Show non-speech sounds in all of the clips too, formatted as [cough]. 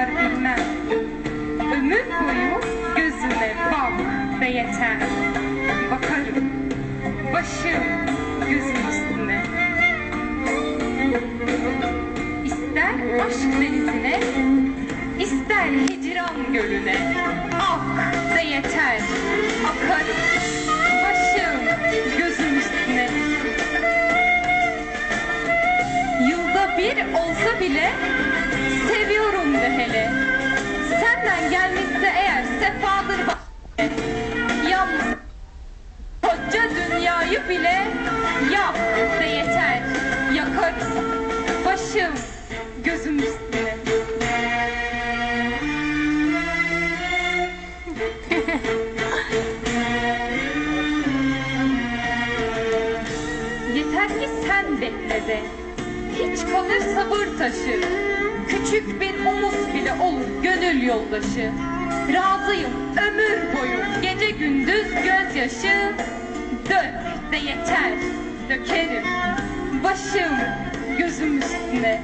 biter bilmem. Ömür boyu gözüme bal ve yeter. Bakarım başım gözüm üstüne. İster aşk denizine ister hicran gölüne. Ak da yeter. Akarım başım gözüm üstüne. Yılda bir olsa bile de hele. Senden gelmişse eğer sefadır bak. Yalnız koca dünyayı bile yak de yeter. Yakarız. Başım gözüm üstüne. [laughs] Yeter ki sen bekle de. Hiç kalır sabır taşı. Küçük bir gönül yoldaşı. Razıyım ömür boyu gece gündüz gözyaşı. Dök de yeter dökerim. Başım gözüm üstüne.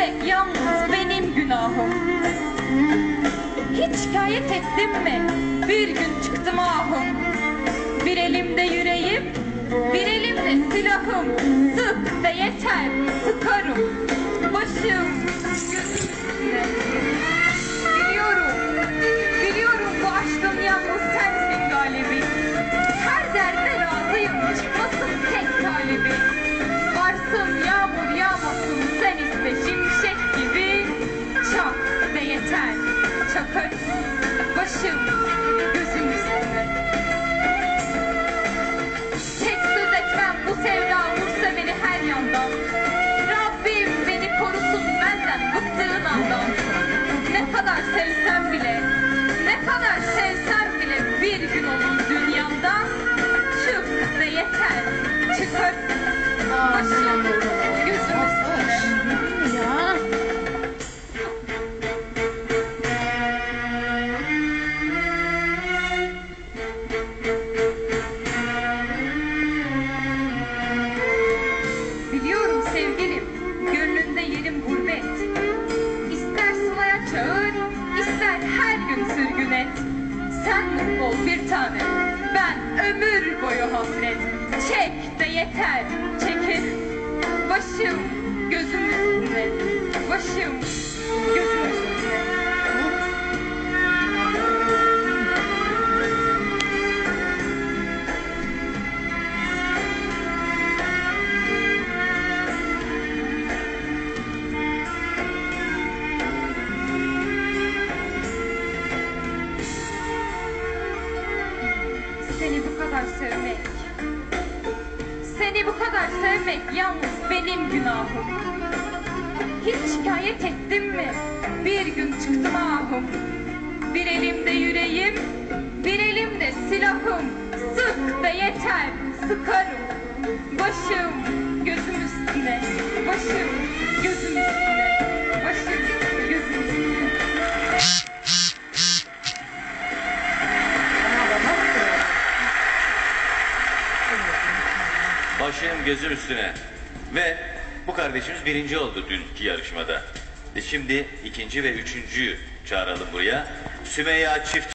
Sevmek yalnız benim günahım. Hiç şikayet ettim mi? Bir gün çıktım ahım. Bir elimde yüreğim, bir elimde silahım. Sık de yeter, sıkarım. Başım gözüm ol bir tane, ben ömür boyu hasret. Çek de yeter, çekil. Başım gözüm üstüne, sevmek yalnız benim günahım. Hiç şikayet ettim mi? Bir gün çıktım ahım. Bir elimde yüreğim, bir elimde silahım. Sık da yeter, sıkarım. Başım Başım gözüm üstüne. Ve bu kardeşimiz birinci oldu dünkü yarışmada. E şimdi ikinci ve üçüncüyü çağıralım buraya. Sümeyya Çift